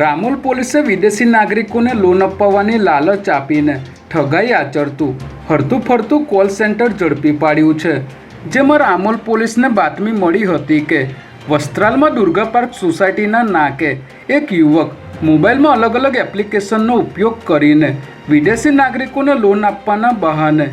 રામોલ પોલીસે વિદેશી નાગરિકોને લોન અપાવવાની લાલચ આપીને ઠગાઈ આચરતું હરતું ફરતું કોલ સેન્ટર ઝડપી પાડ્યું છે. જેમાં રામોલ પોલીસને બાતમી મળી હતી કે, વસ્ત્રાલમાં દુર્ગા પાર્ક સોસાયટીના નાકે એક યુવક મોબાઈલમાં અલગ અલગ એપ્લિકેશનનો ઉપયોગ કરીને વિદેશી નાગરિકોને લોન આપવાના બહાને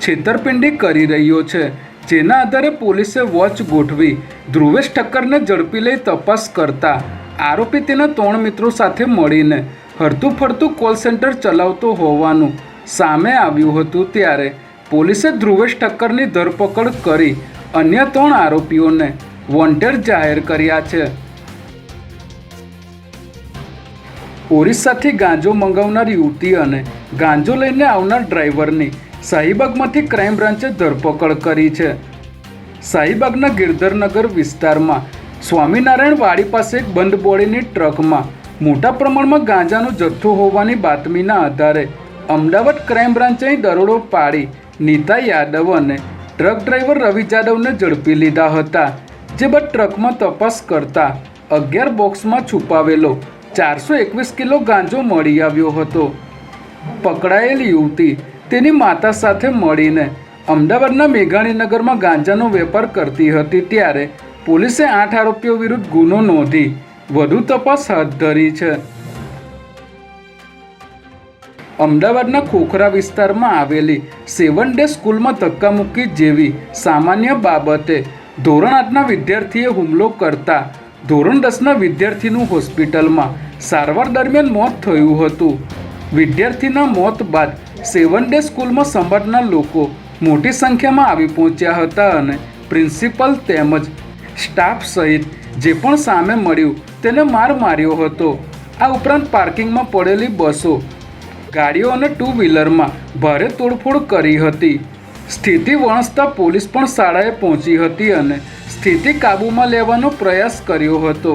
છેતરપિંડી કરી રહ્યો છે. જેના આધારે પોલીસે વોચ ગોઠવી ધ્રુવેશ ઠક્કરને ઝડપી લઈ તપાસ કરતા આરોપી તેના ત્રણ મિત્રો સાથે મળીને હરતું ફરતું કોલ સેન્ટર ચલાવતો હોવાનું સામે આવ્યું હતું ત્યારે પોલીસે ધ્રુવેશ ઠક્કરની ધરપકડ કરી અન્ય ત્રણ આરોપીઓને વોન્ટેડ જાહેર કર્યા છે. ઓરિસ્સાથી ગાંજો મંગાવનાર યુવતી અને ગાંજો લઈને આવનાર ડ્રાઈવરની શાહીબાગમાંથી ક્રાઇમ બ્રાન્ચે ધરપકડ કરી છે. શાહીબાગના ગિરધરનગર વિસ્તારમાં સ્વામિનારાયણ વાડી પાસે એક બંધ બોડીની ટ્રકમાં મોટા પ્રમાણમાં ગાંજાનો જથ્થો હોવાની બાતમીના આધારે અમદાવાદ ક્રાઇમ બ્રાન્ચે દરોડો પાડી નીતા યાદવ અને ટ્રક ડ્રાઈવર રવિ જાદવને ઝડપી લીધા હતા, જે બાદ ટ્રકમાં તપાસ કરતા અગિયાર બોક્સમાં છુપાવેલો ચારસો એકવીસ કિલો ગાંજો મળી આવ્યો હતો. પકડાયેલ યુવતી તેની માતા સાથે મળીને અમદાવાદના મેઘાણીનગરમાં ગાંજાનો વેપાર કરતી હતી, ત્યારે પોલીસે આઠ આરોપીઓ વિરુદ્ધ ગુનો નોંધી વધુ તપાસ હાથ ધરી છે. અમદાવાદના ખોખરા વિસ્તારમાં આવેલી સેવન ડે સ્કૂલમાં ધક્કામુક્કી જેવી સામાન્ય બાબતે ધોરણ આઠના વિદ્યાર્થીએ હુમલો કરતા ધોરણ દસના વિદ્યાર્થીનું હોસ્પિટલમાં સારવાર દરમિયાન મોત થયું હતું. વિદ્યાર્થીના મોત બાદ સેવન ડે સ્કૂલમાં સંભાળના લોકો મોટી સંખ્યામાં આવી પહોંચ્યા હતા અને પ્રિન્સિપલ તેમજ સ્ટાફ સહિત જે પણ સામે મળ્યું તેને માર માર્યો હતો. આ ઉપરાંત પાર્કિંગમાં પડેલી બસો, ગાડીઓ અને ટુ વ્હીલરમાં ભારે તોડફોડ કરી હતી. સ્થિતિ વણસતા પોલીસ પણ શાળાએ પહોંચી હતી અને સ્થિતિ કાબૂમાં લેવાનો પ્રયાસ કર્યો હતો.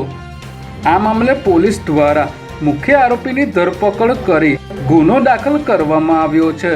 આ મામલે પોલીસ દ્વારા મુખ્ય આરોપીની ધરપકડ કરી ગુનો દાખલ કરવામાં આવ્યો છે.